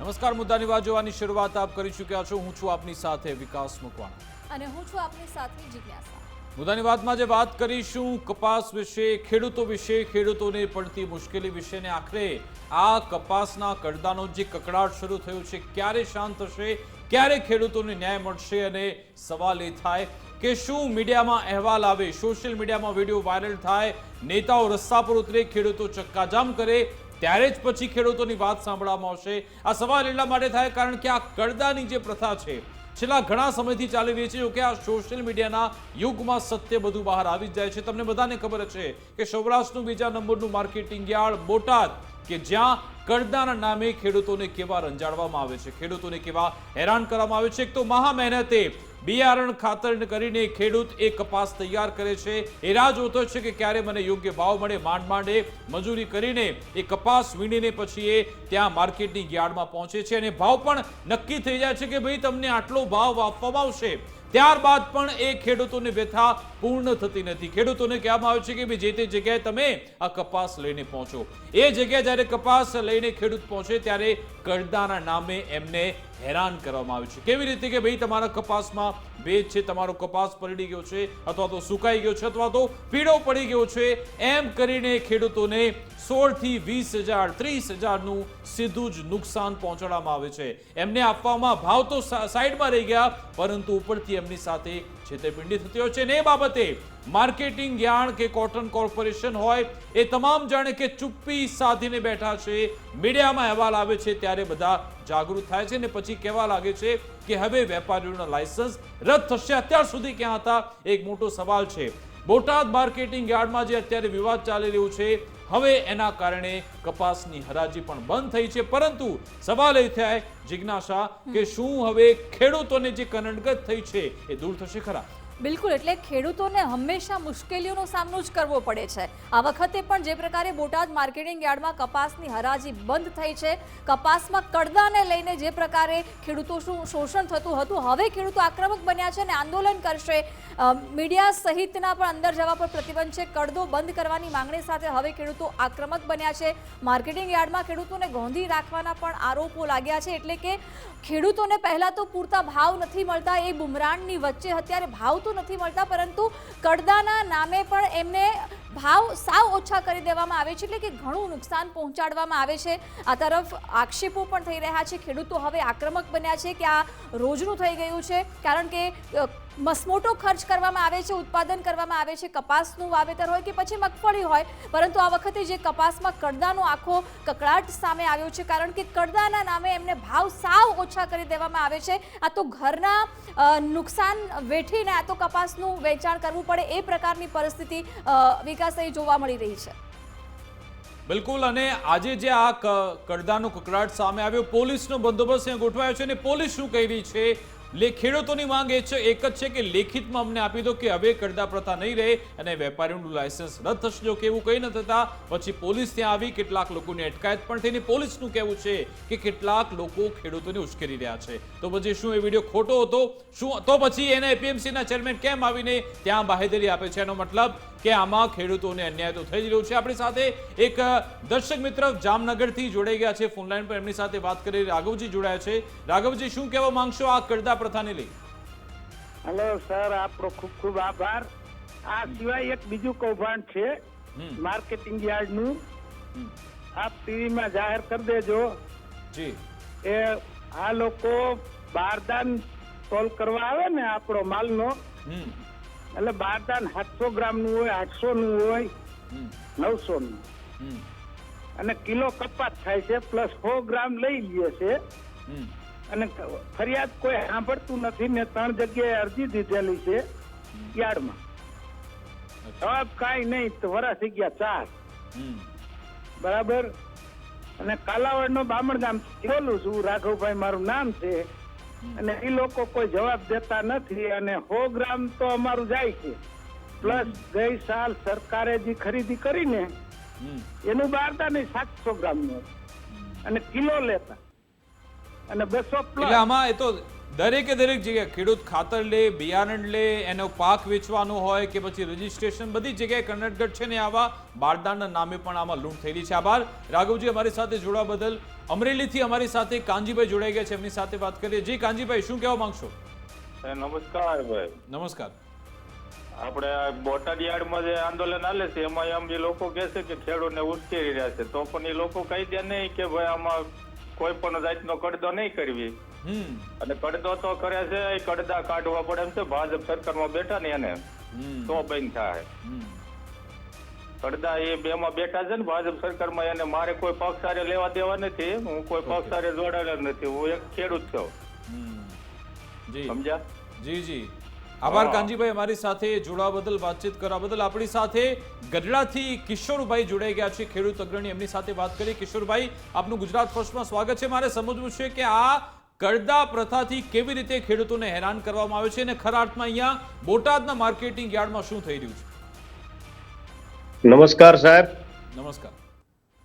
નમસ્કાર મુદ્દાની વાત જોવાની શરૂઆત આપ કરી ચૂક્યા છો. હું છું આપની સાથે વિકાસ મકવાણા. અને હું છું આપની સાથે જિજ્ઞાસા. મુદ્દાની વાતમાં જે વાત કરીશું કપાસ વિશે ખેડૂતો વિશે. ખેડૂતોને પડતી મુશ્કેલી વિશે ને આખરે આ કપાસના કડદાનો જે કકડાટ શરૂ થયો છે ક્યારે શાંત થશે ક્યારે ખેડૂતોને ન્યાય મળશે અને સવાલ એ થાય કે શું મીડિયામાં અહેવાલ આવે સોશિયલ મીડિયામાં વીડિયો વાયરલ થાય નેતાઓ રસ્તા પર ઉતરે ખેડૂતો ચક્કાજામ કરે ત્યારે જ પછી ખેડૂતોની વાત સાંભળવામાં આવશે. આ સવાલ એટલા માટે થાય કારણ કે આ કડદાની જે પ્રથા છે, છેલ્લા ઘણા સમયથી ચાલી રહી છે, જોકે આ સોશિયલ મીડિયાના યુગમાં સત્ય બધું બહાર આવી જાય છે. તમને બધાને ખબર છે કે સૌરાષ્ટ્રનું બીજા નંબરનું માર્કેટિંગ યાર્ડ બોટાદ, કે જ્યાં કડદાના નામે ખેડૂતોને કેવા રંજાડવામાં આવે છે, ખેડૂતોને કેવા હેરાન કરવામાં આવે છે. એક તો મહા મહેનતે બિયારણ ખાતર કરીને ખેડૂત એ કપાસ તૈયાર કરે છે. એ રાહ જોતો છે કે ક્યારે મને યોગ્ય ભાવ મળે. માંડ માંડે મજૂરી કરીને એ કપાસ વીણીને પછી એ ત્યાં માર્કેટની યાર્ડમાં પહોંચે છે અને ભાવ પણ નક્કી થઈ જાય છે કે ભાઈ તમને આટલો ભાવ આપવામાં આવશે. ત્યારબાદ પણ એ ખેડૂતોની વ્યથા પૂર્ણ થતી નથી. ખેડૂતોને કહેવામાં આવે છે કે જે તે જગ્યાએ તમે આ કપાસ લઈને પહોંચો. એ જગ્યાએ જ્યારે કપાસ લઈને ખેડૂત પહોંચે ત્યારે કરદાના નામે એમને હેરાન કરવામાં આવે છે. કેવી રીતે કે ભાઈ તમારા કપાસમાં ભેજ છે, તમારો કપાસ પલળી ગયો છે, અથવા તો સુકાઈ ગયો છે, અથવા તો પીળો પડી ગયો છે, એમ કરીને ખેડૂતોને સોળથી વીસ હજાર, ત્રીસ હજારનું સીધું જ નુકસાન પહોંચાડવામાં આવે છે. એમને આપવામાં ભાવ તો સાઈડમાં રહી ગયા, પરંતુ ઉપરથી એમની સાથે છેતરપિંડી થતી હોય છે. ને એ બાબતે માર્કેટિંગ યાર્ડ કે કોટન કોર્પોરેશન હોય, એ તમામ જાણે કે ચુપ્પી સાધીને બેઠા છે. મીડિયામાં અહેવાલ આવે છે ત્યારે બધા જાગૃત થાય છે. ને પછી કહેવા લાગે છે કે હવે વેપારીઓના લાયસન્સ રદ થશે. અત્યાર સુધી ક્યાં હતા? એક મોટો સવાલ છે. બોટાદ માર્કેટિંગ યાર્ડમાં જે અત્યારે વિવાદ ચાલી રહ્યું છે હવે એના કારણે કપાસની હરાજી પણ બંધ થઈ છે. પરંતુ સવાલ એ થાય, જિજ્ઞાસા, કે શું હવે ખેડૂતોને જે કનડગત થઈ છે એ દૂર થશે ખરા? બિલકુલ, એટલે ખેડૂતોને હંમેશા મુશ્કેલીઓનો સામનો જ કરવો પડે છે. આ વખતે પણ જે પ્રકારે બોટાદ માર્કેટિંગ યાર્ડમાં કપાસની હરાજી બંધ થઈ છે. કપાસમાં કડદાને લઈને જે પ્રકારે ખેડૂતો શું શોષણ થતું હતું, હવે ખેડૂતો આક્રમક બન્યા છે અને આંદોલન કરશે. મીડિયા સહિતના પણ અંદર જવા પર પ્રતિબંધ છે. કડદો બંધ કરવાની માંગણી સાથે હવે ખેડૂતો આક્રમક બન્યા છે. માર્કેટિંગ યાર્ડમાં ખેડૂતોને ગોંધી રાખવાના પણ આરોપો લાગ્યા છે. એટલે કે ખેડૂતોને પહેલાં તો પૂરતા ભાવ નથી મળતા. એ બુમરાણની વચ્ચે અત્યારે ભાવ તો નથી મળતા પરંતુ કડદાના નામે પણ એમને ભાવ સાવ ઓછા કરી દેવામાં આવે છે એટલે કે ઘણું નુકસાન પહોંચાડવામાં આવે છે. આ તરફ આક્ષેપો પણ થઈ રહ્યા છે. ખેડૂતો હવે આક્રમક બન્યા છે કે આ રોજનું થઈ ગયું છે. કારણ કે મસમોટો ખર્ચ કરવામાં આવે છે, ઉત્પાદન કરવામાં આવે છે, કપાસનું વાવેતર હોય કે પછી મગફળી હોય. પરંતુ આ વખતે જે કપાસમાં કડદાનો આખો કકડાટ સામે આવ્યો છે, કારણ કે કડદાના નામે એમને ભાવ સાવ ઓછા કરી દેવામાં આવે છે. આ તો ઘરના નુકસાન વેઠીને આ તો કપાસનું વેચાણ કરવું પડે એ પ્રકારની પરિસ્થિતિ વિકાસ જોવા મળી રહી છે. બિલકુલ, અને આજે જે આ કડદાનો કકડાટ સામે આવ્યો, પોલીસનો બંદોબસ્ત અહીંયા ગોઠવાયો છે અને પોલીસ શું કહી રહી છે? લે, ખેડૂતોની માંગ એ છે, એક જ છે કે લેખિતમાં અમને આપી દો કે હવે કડદા પ્રથા નહીં રહે અને વેપારીઓનું લાયસન્સ રદ થશે, જો કે એવું કંઈ ન થતા. પછી પોલીસ ત્યાં આવી, કેટલાક લોકોની અટકાયત પણ થઈને પોલીસનું કહેવું છે કે કેટલાક લોકો ખેડૂતોને ઉશ્કેરી રહ્યા છે. તો પછી શું એ વીડિયો ખોટો હતો? શું, તો પછી એને એપીએમસીના ચેરમેન કેમ આવીને ત્યાં બાહેધરી આપે છે? એનો મતલબ કે આમાં ખેડૂતોને અન્યાય તો થઈ જ રહ્યો છે. આપણી સાથે એક દર્શક મિત્ર જામનગરથી જોડાઈ ગયા છે ફોનલાઈન પર. એમની સાથે વાત કરી રાઘવજી જોડાયા છે. રાઘવજી શું કહેવા માંગશો આ કરદા પ્રથાને લઈ? હેલો સર આપનો ખૂબ ખૂબ આભાર. આ સિવાય એક બીજું કૌભાંડ છે માર્કેટિંગ યાર્ડનું. આપ ટીવીમાં જાહેર કરી દેજો. જી. એ આ લોકો બારદાન સોલ્વ કરવા આવે ને આપણો માલનો હમ બાર બારદાન સાતસો ગ્રામનું હોય આઠસો નું હોય નવસો નું અને કિલો કપાત થાય છે પ્લસ સો ગ્રામ લઈ લે છે. અને ફરિયાદ કોઈ સાંભળતું નથી મેં ત્રણ જગ્યાએ અરજી દીધેલી છે યાર્ડમાં. જવાબ કાંઈ નહીં તો વરા થઈ ગયા ચાર. બરાબર? અને કાલાવડનો બામણ ગામ બોલું છું રાઘવભાઈ મારું નામ છે. અને એ લોકો કોઈ જવાબ દેતા નથી અને સો ગ્રામ તો અમારું જાય છે. પ્લસ ગઈ સાલ સરકારે જે ખરીદી કરીને એનું બારતા નહીં સાતસો ગ્રામનું. અને કિલો લેતા. અને બસો એટલે આમાં એ તો દરેકે દરેક જગ્યાએ ખેડૂત ખાતર લે બિયારણ લે એનો પાક વેચવાનો હોય કે પછી રજીસ્ટ્રેશન બધી જગ્યાએ કન્નટગઢ છે ને આવા બારદાનના નામે પણ આમાં લૂંટ થયેલી છે. આભાર. રાઘવજી અમારી સાથે જોડવા બદલ અમરેલીથી અમારી સાથે કાંજીભાઈ જોડાઈ ગયા છે. એમની સાથે વાત કરીએ. જી કાંજીભાઈ શું કહેવા માંગશો? નમસ્કાર ભાઈ. નમસ્કાર. આપણે આ બોટાદ યાર્ડમાં જે આંદોલન હાલે છે એમાં એમ એ લોકો કહે છે કે ખેડૂતને ઉશ્કેરી રહ્યા છે. તો પણ એ લોકો કહી દે નહીં કે ભાઈ આમાં કોઈ પણ જાતનો કડદો નહીં કરવી. હમ. અને કડદો તો કરે છે એ કડદા કાઢવા પડે એમ છે ભાજપ સરકારમાં બેઠા ને એને. તો બંધ થાય. કડદા એ બેમાં બેઠા છે ને ભાજપ સરકારમાં એને મારે કોઈ પક્ષ સારે લેવા દેવા નથી હું કોઈ પક્ષ સારે જોડાયેલો નથી હું એક ખેડૂત છું. સમજ્યા? જી જી. આભાર કાનજીભાઈ અમારી સાથે જોડાવા બદલ વાતચીત કરવા બદલ. આપણી સાથે ગઢડાથી કિશોરભાઈ જોડાઈ ગયા છે ખેડૂત અગ્રણી. એમની સાથે વાત કરી. કિશોરભાઈ આપનું ગુજરાત ફર્સ્ટમાં સ્વાગત છે. મારે સમજવું છે કે આ કરદા પ્રથાથી કેવી રીતે ખેડૂતોને હેરાન કરવામાં આવે છે અને ખરા અર્થમાં અહીંયા બોટાદના માર્કેટિંગ યાર્ડમાં શું થઈ રહ્યું છે? નમસ્કાર સાહેબ. નમસ્કાર.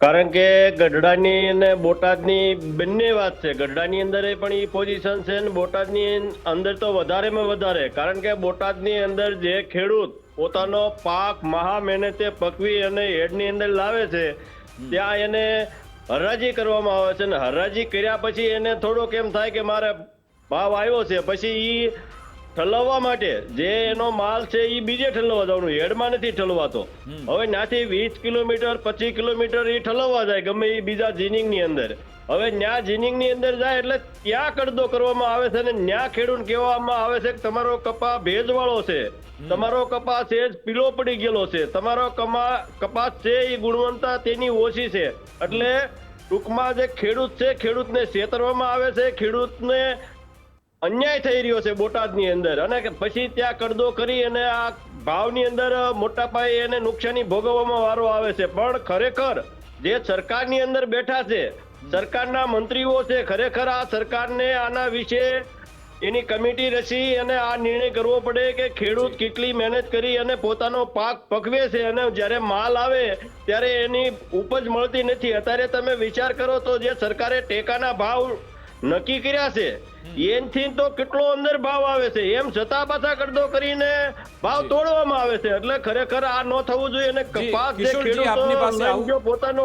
કારણ કે ગઢડાની અને બોટાદની બંને વાત છે. ગઢડાની અંદર એ પણ એ પોઝિશન છે અને બોટાદની અંદર તો વધારેમાં વધારે. કારણ કે બોટાદની અંદર જે ખેડૂત પોતાનો પાક મહા મહેનતે પકવી અને હેડની અંદર લાવે છે, ત્યાં એને હરાજી કરવામાં આવે છે અને હરાજી કર્યા પછી એને થોડોક એમ થાય કે મારે ભાવ આવ્યો છે. પછી ઈ ઠલવવા માટે જે એનો માલ છે એ બીજે ઠલવવા જવાનું હેડમાં નથી ઠલવાતો. હવે ત્યાંથી વીસ કિલોમીટર પચીસ કિલોમીટર એ ઠલવવા જાય ગમે એ બીજા જીનિંગની અંદર. હવે ન્યા જીનિંગની અંદર જાય એટલે ત્યાં કડદો કરવામાં આવે છે અને ન્યા ખેડૂત કહેવામાં આવે છે કે તમારો કપા ભેજવાળો છે. તમારો કપાસ છે જ પીલો પડી ગયેલો છે. તમારો કમા કપાસ છે એ ગુણવત્તા તેની ઓછી છે. એટલે ટૂંકમાં જે ખેડૂત છે ખેડૂતને છેતરવામાં આવે છે ખેડૂતને અન્યાય થઈ રહ્યો છે બોટાદની અંદર. અને પછી ત્યાં કરદો કરી અને આ ભાવની અંદર મોટા પાયે એને નુકસાની ભોગવવામાં વારો આવે છે. પણ ખરેખર જે સરકારની અંદર બેઠા છે સરકારના મંત્રીઓ છે ખરેખર આ સરકારને આના વિશે એની કમિટી રચી અને આ નિર્ણય કરવો પડે કે ખેડૂત કેટલી મહેનત કરી અને પોતાનો પાક પકવે છે અને જ્યારે માલ આવે ત્યારે એની ઉપજ મળતી નથી. અત્યારે તમે વિચાર કરો તો જે સરકારે ટેકાના ભાવ નક્કી કર્યા છે. એનથી તો કેટલો અંદર ભાવ આવે છે? એમ છતાં પાછા કડદો કરીને ભાવ તોડવામાં આવે છે. એટલે ખરેખર આ ન થવું જોઈએ અને કપાસ જે કિશોરજી, આપની પાસે ખેડૂતો પોતાનો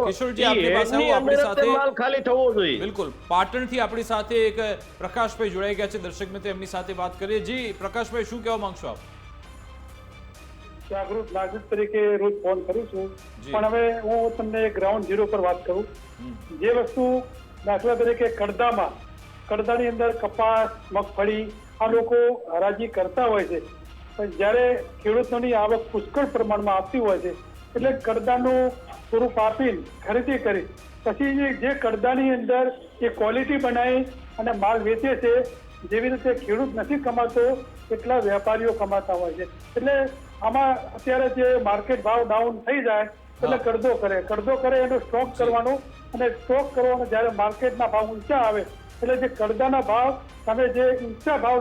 માલ ખાલી થવો જોઈએ. બિલકુલ. પાટણથી આપણી સાથે એક પ્રકાશભાઈ જોડાઈ ગયા છે. દર્શક મિત્રો એમની સાથે વાત કરીએ. જી પ્રકાશભાઈ શું કહેવા માંગશો આપ? જાગૃત નાગરિક તરીકે રોજ ફોન કરું છું. પણ હવે હું તમને ગ્રાઉન્ડ ઝીરો પર વાત કરું. જે વસ્તુ દાખલા તરીકે કડદામાં કડદાની અંદર કપાસ મગફળી આ લોકો હરાજી કરતા હોય છે. પણ જ્યારે ખેડૂતોની આવક પુષ્કળ પ્રમાણમાં આપતી હોય છે એટલે કડદાનું સ્વરૂપ આપીને ખરીદી કરી પછી જે- કડદાની અંદર એ ક્વોલિટી બનાવી અને માલ વેચે છે જેવી રીતે ખેડૂત નથી કમાતો એટલા વેપારીઓ કમાતા હોય છે. એટલે આમાં અત્યારે જે માર્કેટ ભાવ ડાઉન થઈ જાય એટલે કરદો કરે. કરદો કરે એનો સ્ટોક કરવાનો અને સ્ટોક કરવાનો જ્યારે માર્કેટના ભાવ ઊંચા આવે એટલે જે કડદાના ભાવ તમે જે ઊંચા ભાવ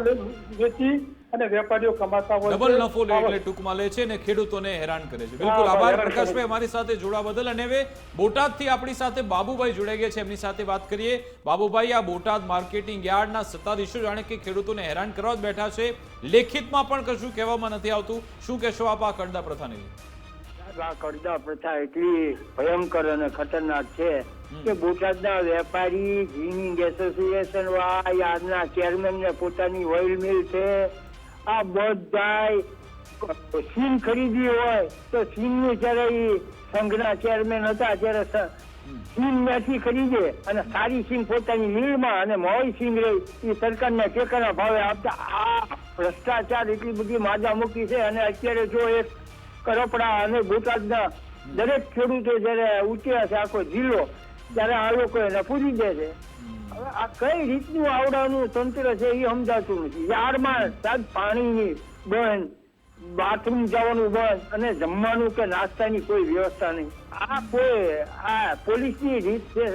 વેચી અને વેપારીઓ કમાતા હોય ડબલ નફો લે એટલે ટૂંકમાં લે છે અને ખેડૂતોને હેરાન કરે છે. બિલકુલ આભાર. પ્રકાશભાઈ અમારી સાથે જોડા બદલ અને હવે બોટાદથી આપણી સાથે બાબુભાઈ જોડાઈ ગયા છે. એમની સાથે વાત કરીએ. બાબુભાઈ આ બોટાદ માર્કેટિંગ યાર્ડના સત્તાધીશો જાણે કે ખેડૂતોને હેરાન કરવા જ બેઠા છે. લેખિતમાં પણ કશું કહેવામાં નથી આવતું. શું કહેશો આપ આ કડદા પ્રથાને આ કડદા પ્રથા એટલી ભયંકર અને ખતરનાક છે. કે બોટાદના વેપારી જીનિંગ એસોસિએશન વાય આજના ચેરમેન ને પોતાની ઓઇલ મિલ છે. આ બધા સીન ખરીદી હોય તો સીનની જ્યારે એ સંઘના ચેરમેન હતા ત્યારે સીન ત્યાંથી ખરીદે અને સારી સીન પોતાની મિલમાં અને મોઈ સીન રહી એ સરકારને ટેકાના ભાવે આપતા આ ભ્રષ્ટાચાર એટલી બધી માજા મૂકી છે. અને અત્યારે જો એક કરપડા અને બોટાદના દરેક ખેડૂતો જયારે ઉચ્યા છે આખો જિલ્લો ત્યારે આ લોકો એને પૂરી દે છે. હવે આ કઈ રીતનું આવડાનું તંત્ર છે એ સમજાતું નથી. યાર્ડમાં સાહેબ પાણીની બંધ બાથરૂમ જવાનું બંધ અને જમવાનું કે નાસ્તાની કોઈ વ્યવસ્થા નહીં. આ કોઈ આ પોલીસની રીત છે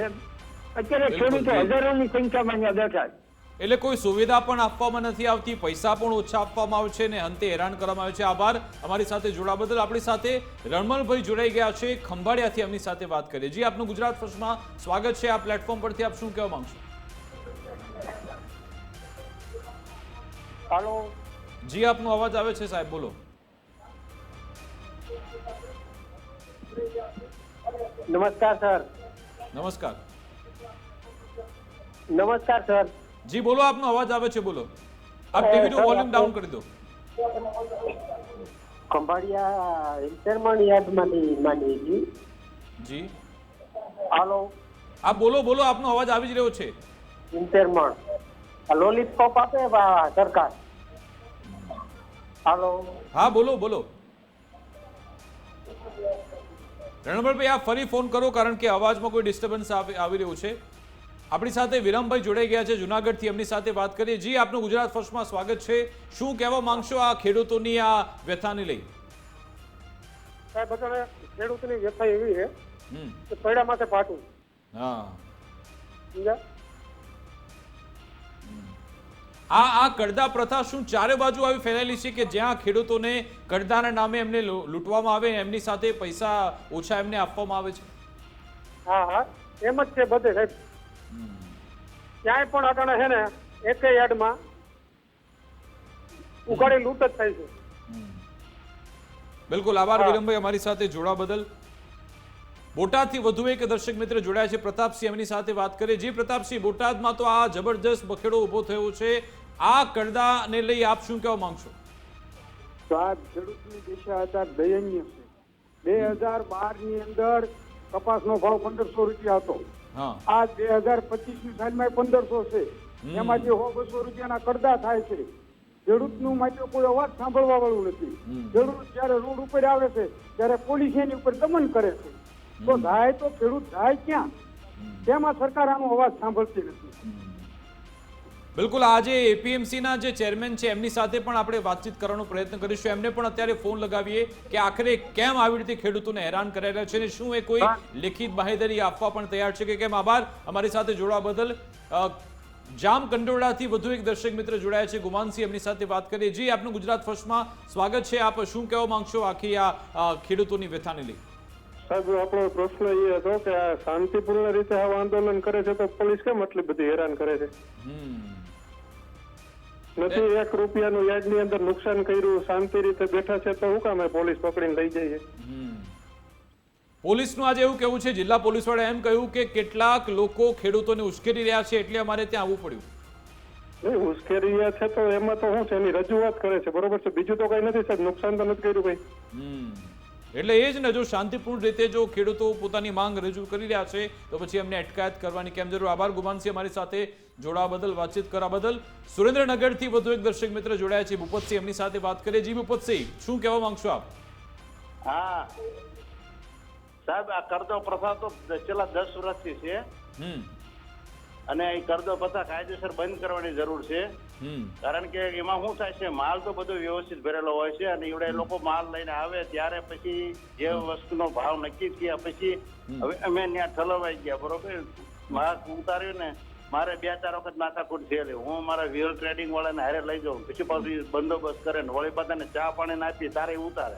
અત્યારે ખેડૂતો હજારોની સંખ્યામાં અહીંયા બેઠા છે. એટલે કોઈ સુવિધા પણ આપવામાં નથી આવતી પૈસા પણ ઓછા આપવામાં આવે છે અને અંતે હેરાન કરવામાં આવે છે. આભાર. અમારી સાથે જોડા બદલ આપણી સાથે રણમલભાઈ જોડાઈ ગયા છે. ખંભાળિયાથી એમની સાથે વાત કરીએ. જી આપનું ગુજરાત ફર્સ્ટમાં સ્વાગત છે. આ પ્લેટફોર્મ પરથી આપ શું કહેવા માંગશો? હાલો. જી આપનો અવાજ આવે છે સાહેબ બોલો. નમસ્કાર સર. નમસ્કાર. નમસ્કાર સર. જી બોલો આપનો અવાજ આવે છે બોલો. આપ ટીવીનું વોલ્યુમ ડાઉન કરી દો. ખંભાળિયા ઇન્ટરમન યાર્ડમાંથી માની જી જી. હાલો. આપ બોલો બોલો આપનો અવાજ આવી જ રહ્યો છે. ઇન્ટરમણ લોલીપોપ આપે સરકાર? હાલો. હા બોલો બોલો. રણબળભાઈ આપ ફરી ફોન કરો કારણ કે અવાજમાં કોઈ ડિસ્ટર્બન્સ આવી રહ્યું છે. આપણી સાથે વિરમભાઈ જોડાઈ ગયા છે જુનાગઢથી એમની સાથે વાત કરીએ. જી આપનું ગુજરાત ફર્સ્ટમાં સ્વાગત છે. શું કહેવા માંગશો આ ખેડૂતોની આ વ્યથાને લઈ? સાહેબ અત્યારે ખેડૂતની વ્યથા એવી છે કે પૈડા માથે પાટું. હા. આ આ કડદા પ્રથા શું ચારે બાજુ આવી ફેલાયેલી છે કે જ્યાં ખેડૂતોને કડદાના નામે એમને લૂંટવામાં આવે એમની સાથે પૈસા ઓછા એમને આપવામાં આવે છે? હા હા. એમ જ છે બધે સાહેબ. ક્યાંય પણ અટાણે છે ને એક યાર્ડમાં ઉઘાડી લૂંટ જ થાય છે. બિલકુલ આભાર વિલમભાઈ વિરમભાઈ અમારી સાથે જોડા બદલ. બોટાદથી વધુ એક દર્શક મિત્ર જોડાયા છે. પ્રતાપસિંહ એમની સાથે વાત કરીએ જે પ્રતાપસિંહ બોટાદમાં તો આ જબરજસ્ત બખેડો ઊભો થયો છે. આ કડદાને લઈ આપ શું કહેવા માંગશો? સાહેબ ખેડૂતની દિશા હતા દયનીય છે. બે હજાર બારની અંદર કપાસનો ભાવ પંદરસો રૂપિયા હતો. આ બે હજાર પચીસની સાલમાં પંદરસો છે. એમાંથી સો બસો રૂપિયાના કરદા થાય છે. ખેડૂતનું માટે કોઈ અવાજ સાંભળવા વાળું નથી ખેડૂત જયારે રોડ ઉપર આવે છે ત્યારે પોલીસ એની ઉપર દમન કરે છે. તો જાય તો ખેડૂત જાય ક્યાં? તેમાં સરકાર આનો અવાજ સાંભળતી નથી. બિલકુલ આજે એપીએમસીના જે ચેરમેન છે એમની સાથે પણ આપણે વાતચીત કરવાનો પ્રયત્ન કરીશું. એમને પણ અત્યારે ફોન લગાવીએ કે આખરે કેમ આવી રીતે ખેડૂતોને હેરાન કરાયેલા છે અને શું એ કોઈ લેખિત બાહેધરી આપવા પણ તૈયાર છે કે કેમ? આભાર. અમારી સાથે જોડવા બદલ જામ કંડોળાથી વધુ એક દર્શક મિત્ર જોડાયા છે. ગુમાનસિંહ એમની સાથે વાત કરીએ. જી આપનું ગુજરાત ફર્સ્ટમાં સ્વાગત છે. આપ શું કહેવા માંગશો આખી આ ખેડૂતોની વ્યથાને લઈ? સાહેબ આપણો પ્રશ્ન એ હતો કે આ શાંતિપૂર્ણ રીતે આવું આંદોલન કરે છે તો પોલીસ કેમ આટલી બધી હેરાન કરે છે? હમ. નથી એક રૂપિયાનું યાર્ડની અંદર નુકસાન કર્યું શાંતિ રીતે બેઠા છે તો હું કામ પોલીસ પકડીને લઈ જઈએ? પોલીસનું આજે એવું કેવું છે જિલ્લા પોલીસવાળા એમ કહ્યું કે કેટલાક લોકો ખેડૂતોને ઉશ્કેરી રહ્યા છે એટલે અમારે ત્યાં આવવું પડ્યું. નહીં ઉશ્કેરી રહ્યા છે તો એમાં તો શું છે એની રજૂઆત કરે છે બરોબર છે? બીજું તો કઈ નથી સાહેબ નુકસાન તો નથી કર્યું ભાઈ. એટલે એ જ ને જો શાંતિપૂર્ણ રીતે જો ખેડૂતો પોતાની માંગ રજૂ કરી રહ્યા છે તો પછી એમને અટકાયત કરવાની કેમ જરૂર? આભાર ગુમાનસિંહ અમારી સાથે જોડાવા બદલ વાતચીત કરવા બદલ. સુરેન્દ્રનગરથી વધુ એક દર્શક મિત્ર જોડાયા છે ભૂપતસિંહ એમની સાથે વાત કરીએ. જી ભૂપતસિંહ શું કહેવા માંગશો આપ? હા. સાહેબ આ કરદો પ્રથા તો છેલ્લા દસ વર્ષથી છે. અને એ કરદો પ્રથા કાયદેસર બંધ કરવાની જરૂર છે. કારણ કે એમાં શું થાય છે માલ તો બધો વ્યવસ્થિત ભરેલો હોય છે અને એવડે લોકો માલ લઈને આવે ત્યારે પછી જે વસ્તુનો ભાવ નક્કી થયા પછી હવે અમે ત્યાં ઠલવાઈ ગયા બરોબર? માલ ઉતાર્યું ને મારે બે ચાર વખત માથાકૂટ થયેલી. હું મારા વ્હીલ ટ્રેડિંગ વાળાને હારે લઈ જાઉં. પછી પાછું બંદોબસ્ત કરે ને વળી બધાને ચા પાણી નાખી તારે ઉતારે.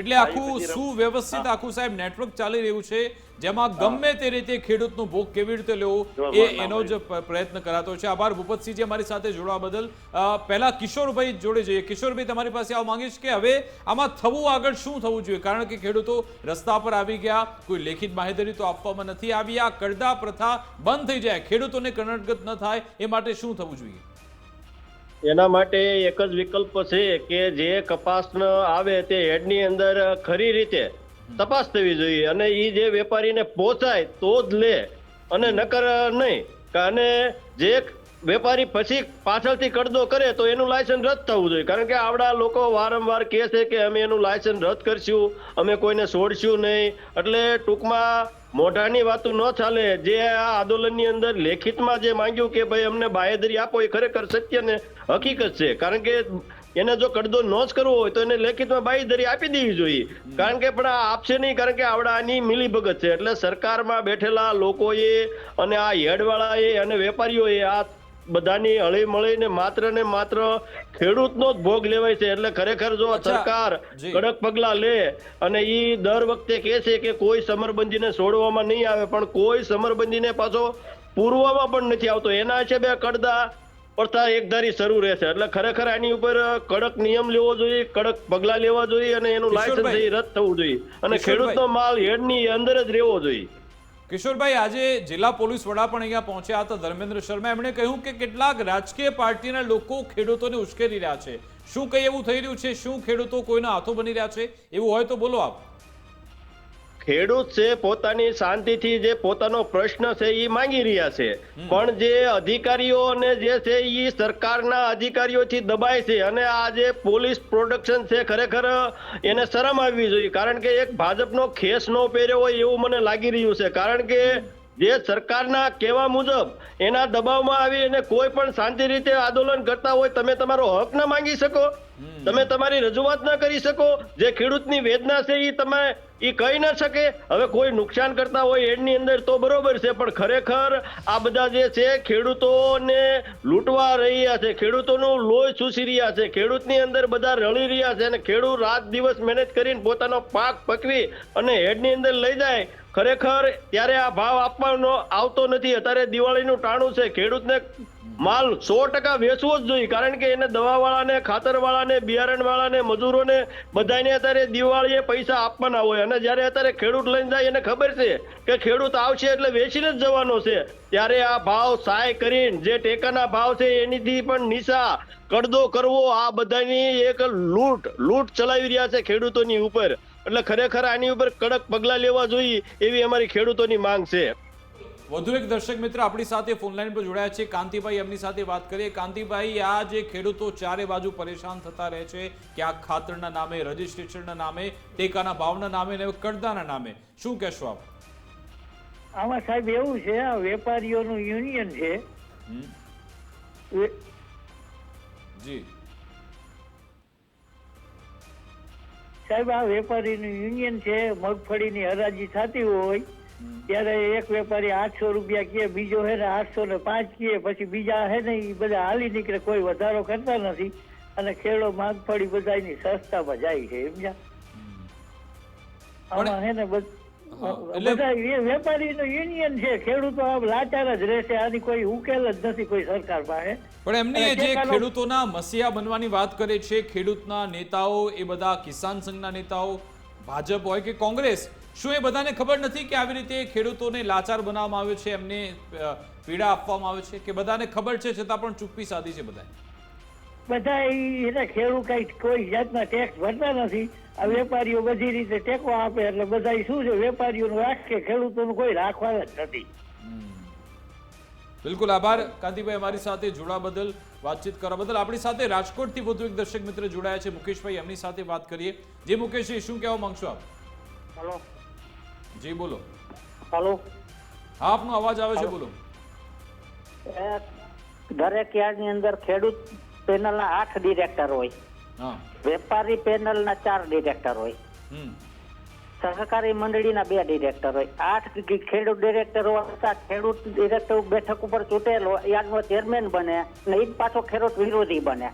એટલે આખું સુવ્યવસ્થિત આખું સાહેબ નેટવર્ક ચાલી રહ્યું છે જેમાં ગમે તે રીતે ખેડૂતનો ભોગ કેવી રીતે લેવો એ એનો જ પ્રયત્ન કરાતો છે. આભાર ભૂપતસિંહજી અમારી સાથે જોડવા બદલ. પહેલા કિશોરભાઈ જોડે જઈએ. કિશોરભાઈ તમારી પાસે આવવા માંગીશ કે હવે આમાં થવું આગળ શું થવું જોઈએ? કારણ કે ખેડૂતો રસ્તા પર આવી ગયા કોઈ લેખિત માહિતી તો આપવામાં નથી આવી. આ કરદા પ્રથા બંધ થઈ જાય. ખેડૂતોને કર્ણગત ન થાય એ માટે શું થવું જોઈએ? એના માટે એક જ વિકલ્પ છે કે જે કપાસ આવે તે હેડની અંદર ખરી રીતે તપાસ થવી જોઈએ. અને એ જે વેપારીને પહોંચાય તો જ લે અને નકર નહીં. અને જે વેપારી પછી પાછળથી કડદો કરે તો એનું લાયસન્સ રદ થવું જોઈએ. કારણ કે આવડા લોકો વારંવાર કહે છે કે અમે એનું લાયસન્સ રદ કરશું, અમે કોઈને છોડશું નહીં. એટલે ટૂંકમાં મોઢાની વાતો ન ચાલે. જે આ આંદોલનની અંદર લેખિતમાં જે માંગ્યું કે ભાઈ અમને બાહેધરી આપો, એ ખરેખર સત્ય ને હકીકત છે. કારણ કે એને જો કડદો ન જ કરવો હોય તો એને લેખિતમાં બાહેધરી આપી દેવી જોઈએ. કારણ કે પણ આ આપશે નહીં, કારણ કે આવડા આની મિલીભગત છે. એટલે સરકારમાં બેઠેલા લોકોએ અને આ હેડવાળાએ અને વેપારીઓએ આ બધાની હળી મળીને માત્ર ને માત્ર ખેડૂતનો જ ભોગ લેવાય છે. એટલે ખરેખર જો સરકાર કડક પગલા લે અને ઈ દર વખતે કહે છે કે કોઈ સમરબંધીને છોડવામાં નહીં આવે પણ કોઈ સમરબંધીને પાછો પૂરવામાં પણ નથી આવતો. એના છે બે કડદા પડતા એકધારી શરૂ રહેશે. એટલે ખરેખર આની ઉપર કડક નિયમ લેવો જોઈએ કડક પગલા લેવા જોઈએ અને એનું લાયસન્સ રદ થવું જોઈએ. અને ખેડૂતનો માલ હેડની અંદર જ રહેવો જોઈએ. કિશોરભાઈ, આજે જિલ્લા પોલીસ વડા પણ અહીંયા પહોંચ્યા હતા. ધર્મેન્દ્ર શર્મા, એમણે કહ્યું કે કેટલાક રાજકીય પાર્ટીના લોકો ખેડૂતોને ઉશ્કેરી રહ્યા છે. શું કઈ એવું થઈ રહ્યું છે? શું ખેડૂતો કોઈના હાથો બની રહ્યા છે? એવું હોય તો બોલો આપ. ખેડૂત છે પોતાની શાંતિથી જે પોતાનો પ્રશ્ન છે એ માંગી રહ્યા છે. પણ જે અધિકારીઓ અને જે છે એ સરકારના અધિકારીઓથી દબાય છે અને આ જે પોલીસ પ્રોડક્શન છે ખરેખર એને શરમ આવવી જોઈએ. કારણ કે એક ભાજપનો ખેસ ન પહેર્યો હોય એવું મને લાગી રહ્યું છે. કારણ કે જે સરકારના કહેવા મુજબ એના દબાવમાં આવી અને કોઈ પણ શાંતિ રીતે આંદોલન કરતા હોય તમે તમારો હક ન માંગી શકો. તમે તમારી રજૂઆત ના કરી શકો. જે ખેડૂતની વેદના છે એ તમે એ કહી ન શકે. હવે કોઈ નુકસાન કરતા હોય એડની અંદર તો બરોબર છે, પણ ખરેખર આ બધા જે છે ખેડૂતોને લૂંટવા રહ્યા છે, ખેડૂતોનું લોહી ચૂસી રહ્યા છે, ખેડૂતની અંદર બધા રળી રહ્યા છે અને ખેડૂત રાત દિવસ મહેનત કરીને પોતાનો પાક પકવી અને હેડની અંદર લઈ જાય. ખરેખર ત્યારે આ ભાવ આપવાનો આવતો નથી. અત્યારે દિવાળીનું ટાણું છે. ખેડૂતને માલ સો ટકા વેચવો જ જોઈએ. કારણ કે એને દવાવાળાને, ખાતરવાળાને, બિયારણવાળાને, મજૂરોને બધાને અત્યારે દિવાળીએ પૈસા આપવાના હોય. અને જ્યારે અત્યારે ખેડૂત લઈને જાય, એને ખબર છે કે ખેડૂત આવશે એટલે વેચીને જ જવાનો છે. ત્યારે આ ભાવ સહાય કરીને, જે ટેકાના ભાવ છે, એનીથી પણ નિશા કડદો કરવો, આ બધાની એક લૂંટ લૂંટ ચલાવી રહ્યા છે ખેડૂતોની ઉપર. એટલે ખરેખર આની ઉપર કડક પગલાં લેવા જોઈએ એવી અમારી ખેડૂતોની માંગ છે. વધુ એક દર્શક મિત્ર આપણી સાથે ફોનલાઈન પર જોડાયા છે. કાંતિભાઈ એમની સાથે વાત કરીએ. કાંતિભાઈ આ જે ખેડૂતો ચારે બાજુ પરેશાન થતા રહે છે કે આ ખાતરના નામે રજીસ્ટ્રેશનના નામે ટેકાના ભાવના નામે અને કડદાના નામે. શું કહેશો આપ? આમાં સાહેબ એવું છે આ વેપારીઓનું યુનિયન છે. જી. સાહેબ આ વેપારીનું યુનિયન છે મગફળીની હરાજી થતી હોય ત્યારે એક વેપારી આઠસો રૂપિયા કહે બીજો હે ને આઠસો ને પાંચ કહે પછી બીજા હે ને એ બધા હાલી નીકળે કોઈ વધારો કરતા નથી. અને ખેડો મગફળી બધાની સસ્તામાં જાય છે સમજ્યા? આમાં હે ને બધ- બધા વેપારીનું યુનિયન છે ખેડૂતો આમ લાચાર જ રહેશે આની કોઈ ઉકેલ જ નથી કોઈ સરકાર પાસે. પણ એમને જે ખેડૂતોના મસીહા બનવાની વાત કરે છે ખેડૂતના નેતાઓ એ બધા કિસાન સંઘના નેતાઓ ભાજપ હોય કે કોંગ્રેસ શું એ બધાને ખબર નથી કે આવી રીતે ખેડૂતોને લાચાર બનાવવામાં આવે છે એમને પીડા આપવામાં આવે છે કે બધાને ખબર છે છતાં પણ ચૂપ્પી સાધી છે બધા બધા એટલે ખેડૂત કઈ કોઈ જાતના ટેક્સ ભરતા નથી. આ વેપારીઓ બધી રીતે ટેકો આપે એટલે બધા શું છે વેપારીઓનું રાખે ખેડૂતોનું કોઈ રાખવા જ નથી. બિલકુલ આભાર. કાંતિભાઈ અમારી સાથે જોડા બદલ વાતચીત કરવા બદલ. આપણી સાથે રાજકોટથી વધુ એક દર્શક મિત્ર જોડાયા છે મુકેશભાઈ એમની સાથે વાત કરીએ. જે મુકેશજી શું કહેવા માંગશો આપ? હલો. જી બોલો. હલો. હા આપનો અવાજ આવે છે બોલો. દરેક યાર્ડની અંદર ખેડૂત પેનલના આઠ ડિરેક્ટર હોય. વેપારી પેનલના ચાર ડિરેક્ટર હોય. હમ. સહકારી મંડળીના બે ડિરેક્ટર હોય. આઠ ખેડૂત ડિરેક્ટર હતા ખેડૂત ડિરેક્ટર બેઠક ઉપર ચૂંટેલો યાદનો ચેરમેન બને ને એ જ પાછો ખેડૂત વિરોધી બને.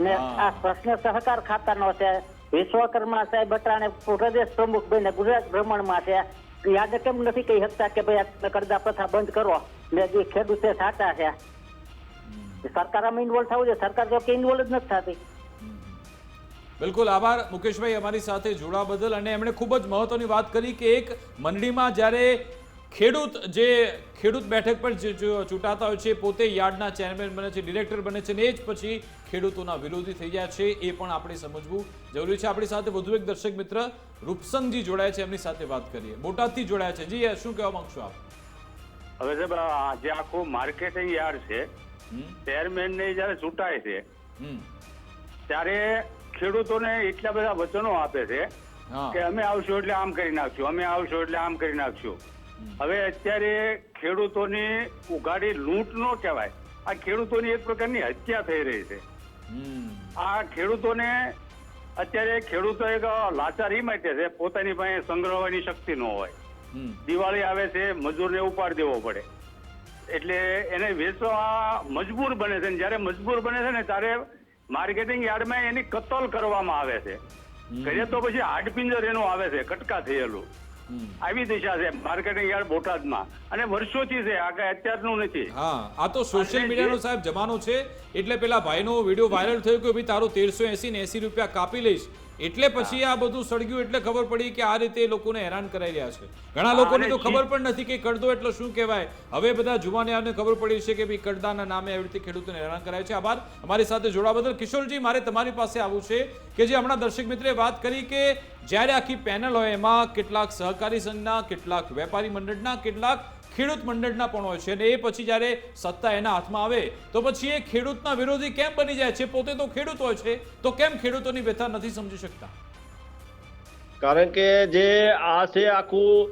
ને આ પ્રશ્ન સહકાર ખાતાનો છે. વિશ્વકર્મા સાહેબ અટાણે પ્રદેશ પ્રમુખ બને ગુજરાત ભ્રમણમાં છે. યાદ કેમ નથી કહી શકતા કે ભાઈ આ કરદા પ્રથા બંધ કરો. ને જે ખેડૂતે સાચા છે. સરકાર આમાં ઇન્વોલ્વ થવું છે સરકાર જો કે ઇન્વોલ્વ જ નથી થતી. બિલકુલ આભાર મુકેશભાઈ અમારી સાથે જોડા બદલ. અને એમણે ખૂબ જ મહત્વની વાત કરી કે એક મંડળીમાં જ્યારે ખેડૂત જે ખેડૂત બેઠક પર ચૂંટાતા હોય છે પોતે યાર્ડના ચેરમેન બને છે ડિરેક્ટર બને છે ને એ જ પછી ખેડૂતોના વિરોધી થઈ ગયા છે એ પણ આપણે સમજવું જરૂરી છે. આપણી સાથે વધુ એક દર્શક મિત્ર રૂપસંગજી જોડાયા છે એમની સાથે વાત કરીએ. બોટાદથી જોડાયા છે. જી શું કહેવા માંગશો આપ? હવે સાહેબ આ જે આખું માર્કેટિંગ યાર્ડ છે. ચેરમેન ને જયારે ચૂંટાય છે ત્યારે ખેડૂતોને એટલા બધા વચનો આપે છે કે અમે આવશું એટલે આમ કરી નાખશું અમે આવશું એટલે આમ કરી નાખશું. હવે અત્યારે ખેડૂતોની ઉઘાડી લૂંટ નો કહેવાય. આ ખેડૂતોની એક પ્રકારની હત્યા થઈ રહી છે. આ ખેડૂતોને અત્યારે ખેડૂતો એક લાચારી માટે છે પોતાની પાસે સંગ્રહવાની શક્તિ ન હોય. દિવાળી આવે છે મજૂરને ઉપાડ દેવો પડે. એટલે એને વેચવા મજબૂર બને છે. જ્યારે મજબૂર બને છે ને ત્યારે માર્કેટિંગ યાર્ડમાં એની કતલ કરવામાં આવે છે. ઘરે તો પછી હાડપિંજર એનું આવે છે કટકા થયેલું. આવી દિશા છે માર્કેટિંગ યાર્ડ બોટાદમાં. અને વર્ષોથી છે આ કઈ અત્યારનું નથી. હા આ તો સોશિયલ મીડિયાનો સાહેબ જમાનો છે. એટલે પેલા ભાઈનો વીડિયો વાયરલ થયો કે ભાઈ તારો તેરસો એસી ને એસી રૂપિયા કાપી લઈશ. એટલે પછી આ બધું સળગ્યું એટલે ખબર પડી કે આ રીતે લોકોને હેરાન કરાઈ રહ્યા છે. ઘણા લોકોને તો ખબર પણ નથી કે કડદો એટલે શું કહેવાય. હવે બધા જુવાનિયાને ખબર પડી છે કે ભાઈ કડદાના નામે આવી રીતે ખેડૂતોને હેરાન કરાય છે. આભાર. અમારી સાથે જોડાવા બદલ કિશોરજી મારે તમારી પાસે આવું છે કે જે હમણાં દર્શક મિત્રે વાત કરી કે જ્યારે આખી પેનલ હોય એમાં કેટલાક સહકારી સંઘના કેટલાક વેપારી મંડળના કેટલાક ખેડૂત મંડળના પણ હોય છે અને એ પછી જ્યારે સત્તા એના હાથમાં આવે તો પછી એ ખેડૂતના વિરોધી કેમ બની જાય છે? પોતે તો ખેડૂત હોય છે તો કેમ ખેડૂતોની વ્યથા નથી સમજી શકતા? કારણ કે જે આ છે આખું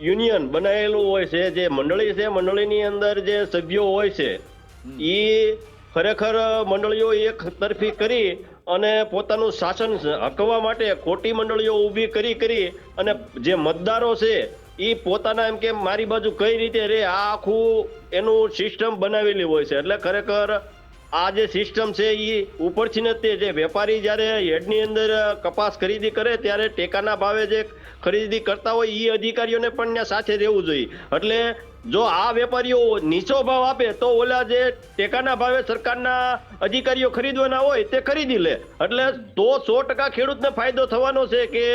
યુનિયન બનાવેલું હોય છે જે મંડળી છે મંડળીની અંદર જે સભ્યો હોય છે એ ખરેખર મંડળીઓ એક તરફી કરી અને પોતાનું શાસન હકવા માટે ખોટી મંડળીઓ ઊભી કરી કરી અને જે મતદારો છે એ પોતાના એમ કે મારી બાજુ કઈ રીતે રે, આ આખું એનું સિસ્ટમ બનાવેલી હોય છે. એટલે ખરેખર આ જે સિસ્ટમ છે એ ઉપરથી ને તે જે વેપારી જ્યારે હેડની અંદર કપાસ ખરીદી કરે ત્યારે ટેકાના ભાવે જે ખરીદી કરતા હોય એ અધિકારીઓને પણ ત્યાં સાથે રહેવું જોઈએ. એટલે જો આ વેપારીઓ નીચો ભાવ આપે તો ઓલા જે ટેકાના ભાવે સરકારના અધિકારીઓ ખરીદવાના હોય તે ખરીદી લે. એટલે તો સો ટકા ખેડૂતને ફાયદો થવાનો છે કે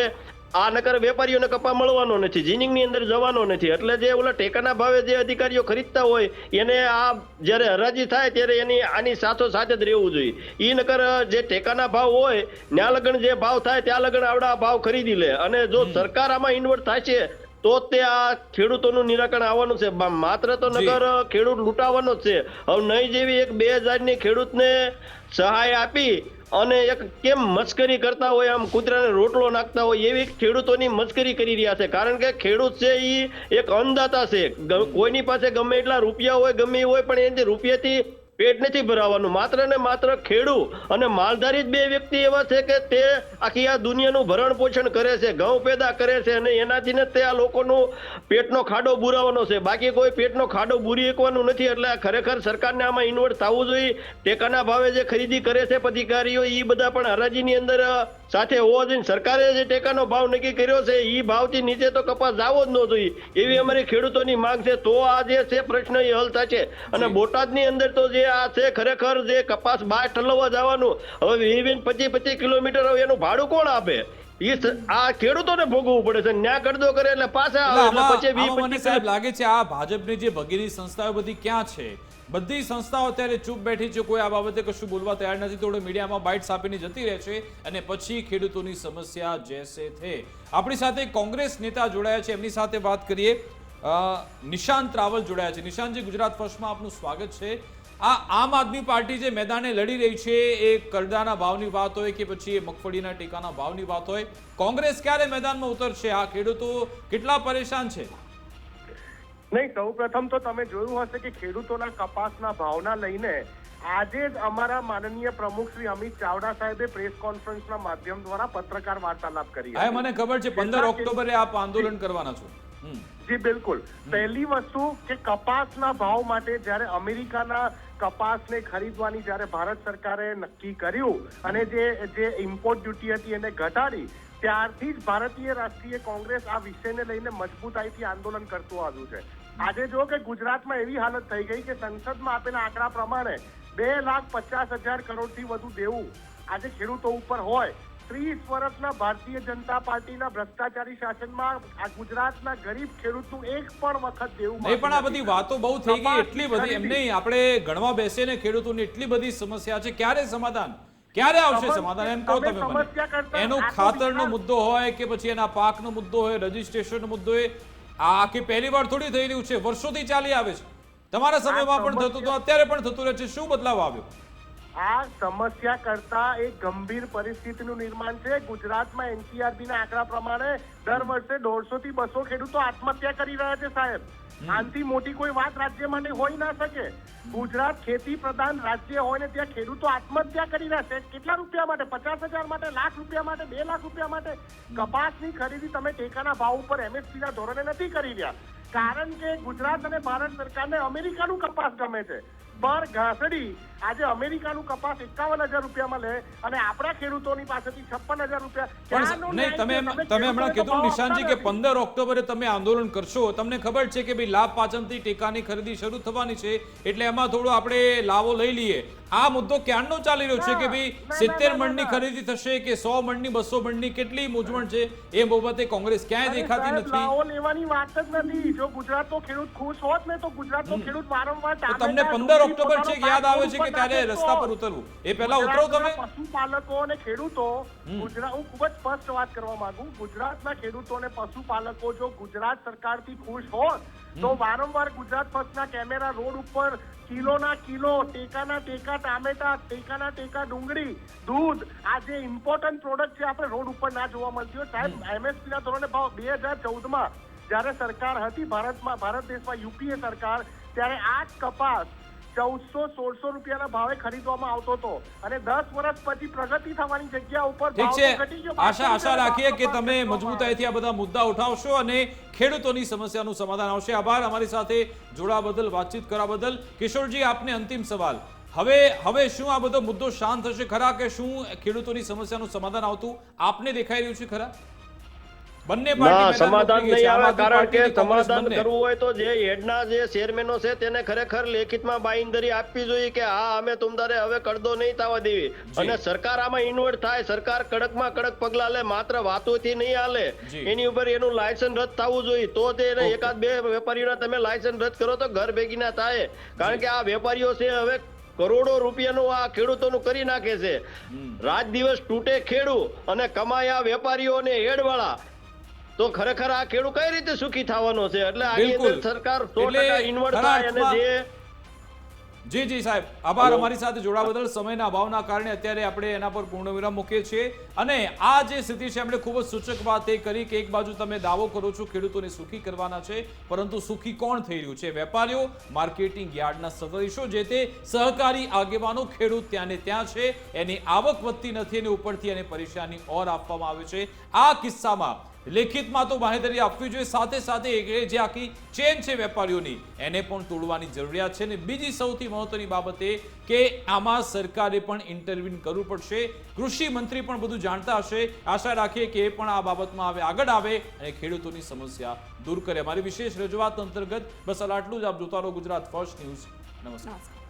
આ નકર વેપારીઓને કપા મળવાનો નથી જીનિંગની અંદર જવાનો નથી. એટલે જે ઓલા ટેકાના ભાવે જે અધિકારીઓ ખરીદતા હોય એને આ જ્યારે હરાજી થાય ત્યારે એની આની સાથો સાથે જ રહેવું જોઈએ. ઈ નકર જે ટેકાના ભાવ હોય ત્યાં લગન જે ભાવ થાય ત્યાં લગન આવડા ભાવ ખરીદી લે. અને જો સરકાર આમાં ઇન્વર્ટ થાય છે તો તે આ ખેડૂતોનું નિરાકરણ આવવાનું છે. માત્ર તો. નગર ખેડૂત લૂંટાવાનો જ છે. હવે નહીં જેવી એક બે હજારની ખેડૂતને સહાય આપી અને એક કેમ મસ્કરી કરતા હોય, આમ કૂતરાને રોટલો નાખતા હોય એવી ખેડૂતોની મસ્કરી કરી રહ્યા છે. કારણ કે ખેડૂત છે એ એક અન્નદાતા છે. કોઈની પાસે ગમે એટલા રૂપિયા હોય, ગમે હોય, પણ એ રૂપિયાથી પેટ નથી ભરાવાનું. માત્ર ને માત્ર ખેડૂ અને માલધારી જ બે વ્યક્તિ એવા છે કે તે આખી આ દુનિયાનું ભરણ પોષણ કરે છે, ઘઉં પેદા કરે છે અને એનાથી ને તે આ લોકોનું પેટનો ખાડો બુરાવાનો છે. બાકી કોઈ પેટનો ખાડો બુરી એકવાનું નથી. એટલે ખરેખર સરકારને આમાં ઇન્વર્ટ થવું જોઈએ. ટેકાના ભાવે જે ખરીદી કરે છે પધિકારીઓ એ બધા પણ હરાજીની અંદર સાથે હોવો જોઈએ સરકારે જે ટેકાનો ભાવ નક્કી કર્યો છે એ ભાવથી નીચે તો કપાસ જાવો જ ન જોઈએ. એવી અમારી ખેડૂતોની માંગ છે. તો આ જે છે પ્રશ્ન એ હલ થશે. અને બોટાદની અંદર તો જે આ છે ખરેખર જે કપાસ બહાર ઠલવવા જવાનું હવે વીસ વીસ પચીસ પચીસ કિલોમીટર હવે એનું ભાડું કોણ આપે? આ ખેડૂતોને ભોગવવું પડે છે. ન્યા કરદો કરે એટલે પાછા આવે એટલે પછી મને સાહેબ લાગે છે આ ભાજપની જે ભગીની સંસ્થાઓ બધી ક્યાં છે? બધી સંસ્થાઓ અત્યારે ચૂપ બેઠી છે. કોઈ આ બાબતે કશું બોલવા તૈયાર નથી. થોડું મીડિયામાં બાઇટ્સ આપીને જતી રહે છે અને પછી ખેડૂતોની સમસ્યા જેસે થે. આપણી સાથે કોંગ્રેસ નેતા જોડાયા છે. એમની સાથે વાત કરીએ. નિશાંત રાવલ જોડાયા છે. નિશાંતજી ગુજરાત ફર્સ્ટમાં આપનું સ્વાગત છે. આ આમ આદમી પાર્ટી જે મેદાને લડી રહી છે, એ કરડાના ભાવની વાત હોય કે પછી એ મગફળીના ટેકાના ભાવની વાત હોય? કોંગ્રેસ ક્યારે મેદાનમાં ઉતરશે? આ ખેડૂતો કેટલા પરેશાન છે? નહીં સૌ પ્રથમ તો તમે જોયું હશે કે ખેડૂતોના કપાસના ભાવના લઈને આજે જ અમારા માનનીય પ્રમુખ શ્રી અમિત ચાવડા સાહેબે પ્રેસ કોન્ફરન્સના માધ્યમ દ્વારા પત્રકાર વાર્તાલાપ કરી હા મને ખબર છે પંદર ઓક્ટોબરે આપ આંદોલન કરવાના છો. જી બિલકુલ. પહેલી વસ્તુ કે કપાસના ભાવ માટે જ્યારે અમેરિકાના કપાસને ખરીદવાની જ્યારે ભારત સરકારે નક્કી કર્યું અને જે જે ઇમ્પોર્ટ ડ્યુટી હતી એને ઘટાડી ત્યારથી જ ભારતીય રાષ્ટ્રીય કોંગ્રેસ આ વિષયને લઈને મજબૂતાઈથી આંદોલન કરતું આવ્યું છે. આજે જો કે ગુજરાતમાં એવી હાલત થઈ ગઈ કે સંસદમાં આપેલા આંકડા પ્રમાણે બે લાખ પચાસ હજાર કરોડથી વધુ દેવું આજે ખેડૂતો ઉપર હોય. ત્રીસ વર્ષના ભારતીય જનતા પાર્ટીના ભ્રષ્ટાચારી શાસનમાં આ ગુજરાતના ગરીબ ખેડૂતનું એક પણ વખત દેવું નહીં પણ આ બધી વાતો બહુ થઈ ગઈ એટલી બધી એમ નહીં આપણે ગણવા બેસીએ ને ખેડૂતોની એટલી બધી સમસ્યા છે ક્યારે સમાધાન? ક્યારે આવશે સમાધાન? એમ કહો તમે મને. એનો ખાતરનો મુદ્દો હોય કે પછી એના પાકનો મુદ્દો હોય રજીસ્ટ્રેશનનો મુદ્દો હોય આ આખી પહેલી વાર થોડી થઈ રહ્યું છે. વર્ષોથી ચાલી આવે છે. તમારા સમયમાં પણ થતું હતું અત્યારે પણ થતું રહે છે. શું બદલાવ આવ્યો? આ સમસ્યા કરતા એક ગંભીર પરિસ્થિતિનું નિર્માણ છે. ગુજરાતમાં એનસીઆરબી ના આંકડા પ્રમાણે દર વર્ષે દોઢસો થી બસો ખેડૂતો આત્મહત્યા કરી રહ્યા છે સાહેબ. આનથી મોટી કોઈ વાત રાજ્ય માટે હોઈ ના શકે. ગુજરાત ખેતી પ્રધાન રાજ્ય હોય ને ત્યાં ખેડૂતો આત્મહત્યા કરી રહ્યા છે. કેટલા રૂપિયા માટે? પચાસ હજાર માટે? લાખ રૂપિયા માટે? બે લાખ રૂપિયા માટે? કપાસની ખરીદી તમે ટેકાના ભાવ ઉપર એમએસપી ના ધોરણે નથી કરી રહ્યા. કારણ કે ગુજરાત અને ભારત સરકારને અમેરિકાનું કપાસ ગમે છે. પર ઘાસડી. આજે અમેરિકાનું કપાસ એકાવન હજાર રૂપિયામાં લે અને આપણા ખેડૂતોની પાસેથી છપ્પન હજાર રૂપિયા. નહીં તમે તમે હમણાં કીધું નિશાનજી કે પંદર ઓક્ટોબરે તમે આંદોલન કરશો. તમને ખબર છે કે ભાઈ લાભ પાચનથી ટેકાની ખરીદી શરૂ થવાની છે. એટલે એમાં થોડો આપણે લાવો લઈ લઈએ. આ મુદ્દો ક્યારનો ચાલી રહ્યો છે કે ભાઈ સિત્તેર મણની ખરીદી થશે કે સો મણની બસો મણની કેટલી મૂંઝવણ છે એ બાબતે કોંગ્રેસ ક્યાંય દેખાતી નથી. લેવાની વાત જ નથી. જો ગુજરાતનો ખેડૂત ખુશ હોત ને તો ગુજરાતનો ખેડૂત વારંવાર તમને પંદર ઓક્ટોબર છે યાદ આવે છે કે ત્યારે રસ્તા પર ઉતરવું? એ પહેલા ઉતરો તમે. પશુપાલકો અને ખેડૂતો ગુજરાત હું ખૂબ જ સ્પષ્ટ વાત કરવા માંગુ. ગુજરાતના ખેડૂતો અને પશુપાલકો જો ગુજરાત સરકારથી ખુશ હોત તો વારંવાર ગુજરાત ફર્સ્ટના કેમેરા રોડ ઉપર કિલોના કિલો ટેકાના ટેકા ટામેટા ટેકાના ટેકા ડુંગળી દૂધ આ જે ઇમ્પોર્ટન્ટ પ્રોડક્ટ છે આપણે રોડ ઉપર ના જોવા મળતી હોય. સાહેબ એમએસપી ના ધોરણે ભાવ બે હજાર ચૌદમાં જ્યારે સરકાર હતી ભારતમાં ભારત દેશમાં યુપીએ સરકાર ત્યારે આ કપાસ ચૌદસો સોળસો રૂપિયાના ભાવે ખરીદવામાં આવતો હતો અને દસ વર્ષ પછી પ્રગતિ થવાની જગ્યા ઉપર ઠીક છે. આશા આશા રાખીએ કે તમે મજબૂતાઈથી આ બધા મુદ્દા ઉઠાવશો અને ખેડૂતોની સમસ્યાનું સમાધાન આવશે. આભાર. અમારી સાથે જોડાવા બદલ વાતચીત કરવા બદલ. કિશોરજી આપને અંતિમ સવાલ. હવે હવે શું આ બધો મુદ્દો શાંત થશે ખરા કે શું ખેડૂતોની સમસ્યાનું સમાધાન આવતું? આપને દેખાઈ રહ્યું છે ખરા? બંને ના સમાધાન નહીં આવે કારણ કે સમાધાન કરવું હોય તો જે હેડના જે ચેરમેનો છે તેને ખરેખર લેખિતમાં બાંયધરી આપવી જોઈએ કે હા અમે તુમદારે હવે કડદો નહીં થવા દેવી. અને સરકાર આમાં ઇન્વોલ્વ થાય સરકાર કડકમાં કડક પગલા લે માત્ર વાતોથી નહીં હાલે. એની ઉપર એનું લાયસન્સ રદ થવું જોઈએ. તો તે એકાદ બે વેપારીઓના તમે લાયસન્સ રદ કરો તો ઘર ભેગી ના થાય. કારણ કે આ વેપારીઓ છે હવે કરોડો રૂપિયાનું આ ખેડૂતોનું કરી નાખે છે. રાત દિવસ તૂટે ખેડૂ અને કમાયા વેપારીઓ અને હેડવાળા. તો ખરેખર આ ખેડૂત કઈ રીતે સુખી થવાનો છે? એટલે આની અંદર સરકાર સો એટલે ટકા થાય અને જે જી જી સાહેબ. આભાર અમારી સાથે જોડાવા બદલ. સમયના અભાવના કારણે અત્યારે આપણે એના પર પૂર્ણ વિરામ મૂકીએ છીએ. અને આ જે સ્થિતિ છે આપણે ખૂબ જ સૂચક વાત એ કરી કે એક બાજુ તમે દાવો કરો છો ખેડૂતોને સુખી કરવાના છે પરંતુ સુખી કોણ થઈ રહ્યું છે? વેપારીઓ માર્કેટિંગ યાર્ડના સદસ્યો જે તે સહકારી આગેવાનો ખેડૂત ત્યાં ને ત્યાં છે. એની આવક વધતી નથી અને ઉપરથી એને પરેશાની ઓર આપવામાં આવે છે. આ કિસ્સામાં લેખિતમાં તો બાહેધરી આપવી જોઈએ. સાથે સાથે જે આખી ચેન છે વેપારીઓની, એને પણ તોડવાની જરૂરિયાત છે. અને બીજી સૌથી મહત્વની બાબત એ કે આમાં સરકારે પણ ઇન્ટરવ્યૂ કરવું પડશે. કૃષિ મંત્રી પણ બધું જાણતા હશે. આશા રાખીએ કે એ પણ આ બાબતમાં હવે આગળ આવે અને ખેડૂતોની સમસ્યા દૂર કરે. અમારી વિશેષ રજૂઆત અંતર્ગત બસ આટલું જ. આપ જોતા રહો ગુજરાત ફર્સ્ટ ન્યૂઝ. નમસ્કાર.